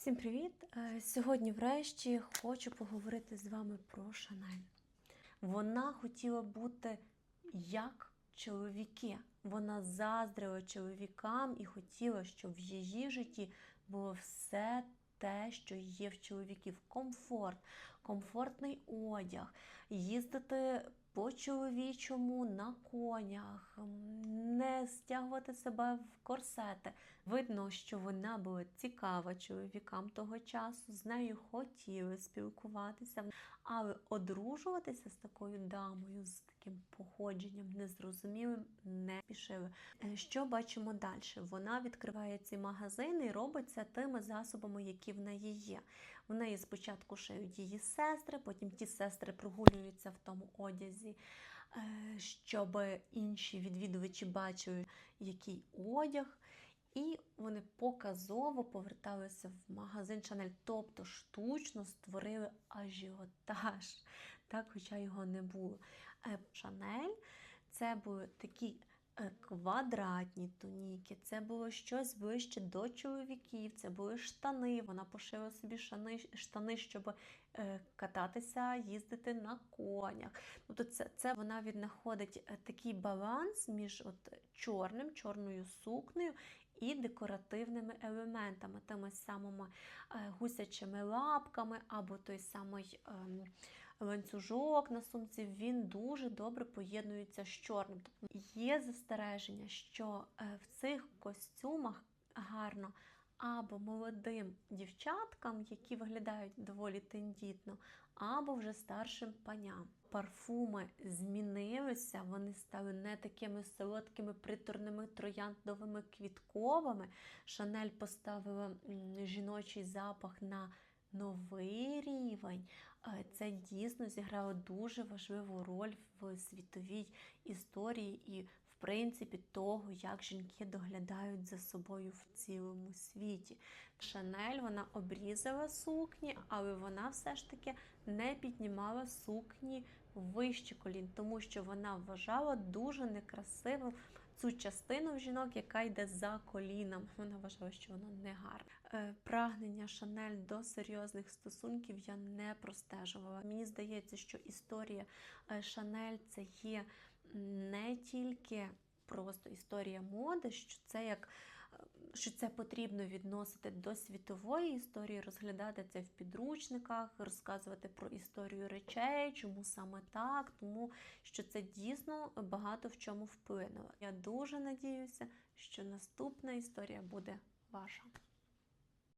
Всім привіт! Е, Сьогодні, врешті, хочу поговорити з вами про Шанель. Вона хотіла бути як чоловіки. Вона заздрила чоловікам і хотіла, щоб в її житті було все те, що є в чоловіків: комфорт, комфортний одяг, їздити по чоловічому на конях, не стягувати себе в корсети. Видно, що вона була цікава чоловікам того часу, з нею хотіли спілкуватися, але одружуватися з такою дамою, з таким походженням незрозумілим, не пішили. Е, Що бачимо далі? Вона відкриває ці магазини і робить це тими засобами, які в неї є. В неї спочатку шиють її сестри, потім ті сестри прогулюються в тому одязі, щоб інші відвідувачі бачили, який одяг. І вони показово поверталися в магазин Шанель, тобто штучно створили ажіотаж, так, хоча його не було. Е, Шанель це були такі е, квадратні туніки, це було щось ближче до чоловіків, це були штани. Вона пошила собі штани, штани щоб е, кататися, їздити на конях. Тобто це, це вона віднаходить е, такий баланс між от чорним, чорною сукнею і декоративними елементами, тими самими е, гусячими лапками або той самий. ем, Ланцюжок на сумці він дуже добре поєднується з чорним. Тобто є застереження, що е, в цих костюмах гарно або молодим дівчаткам, які виглядають доволі тендітно, або вже старшим паням. Парфуми змінилися, вони стали не такими солодкими, приторними, трояндовими, квітковими. Шанель поставила жіночий запах на новий рівень. Е, Це дійсно зіграло дуже важливу роль в світовій історії і, принципі, того, як жінки доглядають за собою в цілому світі. Шанель вона обрізала сукні, але вона все ж таки не піднімала сукні вище колін, тому що вона вважала дуже некрасивим цю частину в жінок, яка йде за коліном. Вона вважала, що вона не гарна. Е, Прагнення Шанель до серйозних стосунків я не простежувала. Мені здається, що історія е, Шанель це є не тільки просто історія моди, що це як що це потрібно відносити до світової історії, розглядати це в підручниках, розказувати про історію речей, чому саме так, тому що це дійсно багато в чому вплинуло. Я дуже надіюся, що наступна історія буде ваша.